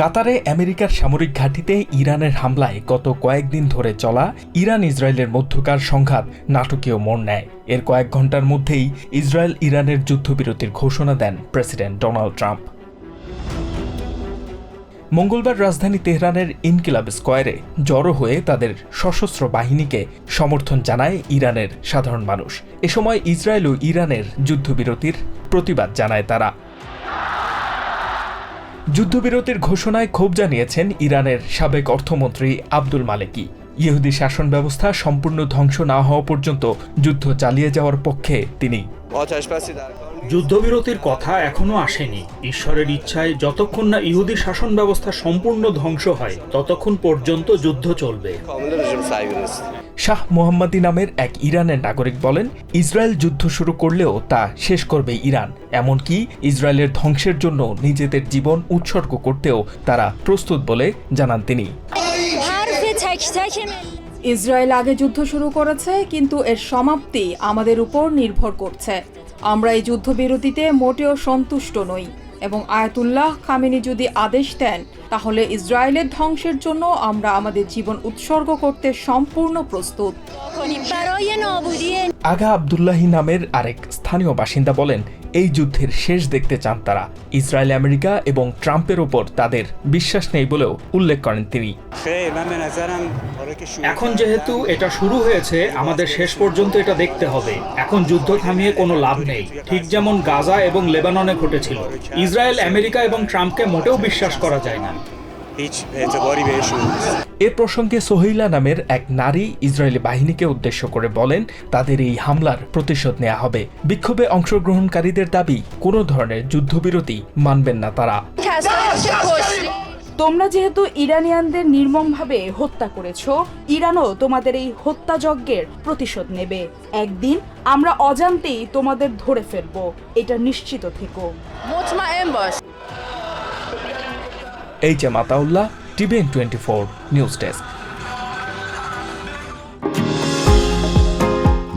কাতারে আমেরিকার সামরিক ঘাঁটিতে ইরানের হামলায় গত কয়েকদিন ধরে চলা ইরান ইসরায়েলের মধ্যকার সংঘাত নাটকীয় মোড় নেয়। এর কয়েক ঘণ্টার মধ্যেই ইসরায়েল ইরানের যুদ্ধবিরতির ঘোষণা দেন প্রেসিডেন্ট ডোনাল্ড ট্রাম্প। মঙ্গলবার রাজধানী তেহরানের ইনকিলাব স্কোয়ারে জড়ো হয়ে তাদের সশস্ত্র বাহিনীকে সমর্থন জানায় ইরানের সাধারণ মানুষ। এ সময় ইসরায়েল ও ইরানের যুদ্ধবিরতির প্রতিবাদ জানায় তারা। যুদ্ধবিরতির ঘোষণায় ক্ষোভ জানিয়েছেন ইরানের সাবেক অর্থমন্ত্রী আব্দুল মালেকি। ইহুদি শাসন ব্যবস্থা সম্পূর্ণ ধ্বংস না হওয়া পর্যন্ত যুদ্ধ চালিয়ে যাওয়ার পক্ষে তিনি। যুদ্ধবিরতির কথা এখনও আসেনি। ঈশ্বরের ইচ্ছায় যতক্ষণ না ইহুদি শাসন ব্যবস্থা সম্পূর্ণ ধ্বংস হয় ততক্ষণ পর্যন্ত যুদ্ধ চলবে। শাহ মোহাম্মদী নামের এক ইরানের নাগরিক বলেন ইসরায়েল যুদ্ধ শুরু করলেও তা শেষ করবে ইরান। এমনকি ইসরায়েলের ধ্বংসের জন্য নিজেদের জীবন উৎসর্গ করতেও তারা প্রস্তুত বলে জানান তিনি। ইসরায়েল আগে যুদ্ধ শুরু করেছে কিন্তু এর সমাপ্তি আমাদের উপর নির্ভর করছে। আমরা এই যুদ্ধবিরতিতে মোটেও সন্তুষ্ট নই। এবং আয়াতুল্লাহ কামিনী যদি আদেশ দেন তাহলে ইসরায়েলের ধ্বংসের জন্য আমরা আমাদের জীবন উৎসর্গ করতে সম্পূর্ণ প্রস্তুত। আগা আবদুল্লাহি নামের আরেক স্থানীয় বাসিন্দা বলেন এই যুদ্ধের শেষ দেখতে চান তারা। ইসরায়েল আমেরিকা এবং ট্রাম্পের ওপর তাদের বিশ্বাস নেই বলেও উল্লেখ করেন তিনি। এখন যেহেতু এটা শুরু হয়েছে আমাদের শেষ পর্যন্ত এটা দেখতে হবে। এখন যুদ্ধ থামিয়ে কোনো লাভ নেই। ঠিক যেমন গাজা এবং লেবাননে ঘটেছিল। ইসরায়েল আমেরিকা এবং ট্রাম্পকে মোটেও বিশ্বাস করা যায় না। এ প্রসঙ্গে সোহিলা নামের এক নারী ইসরায়েলি বাহিনীকে উদ্দেশ্য করে বলেন তাদের এই হামলার প্রতিশোধ নেওয়া হবে। বিক্ষোভে অংশগ্রহণকারীদের দাবি কোনো ধরনের যুদ্ধবিরতি মানবেন না তারা। তোমরা যেহেতু ইরানিয়ানদের নির্মমভাবে হত্যা করেছ ইরানও তোমাদের এই হত্যাযজ্ঞের প্রতিশোধ নেবে। একদিন আমরা অজান্তেই তোমাদের ধরে ফেলব এটা নিশ্চিত থেকো। H M Ataullah TVN twenty four news desk.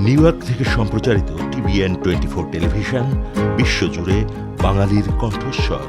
New York থেকে সম্প্রচারিত টিভিএন টোয়েন্টি ফোর টেলিভিশন বিশ্বজুড়ে বাঙালির কণ্ঠস্বর।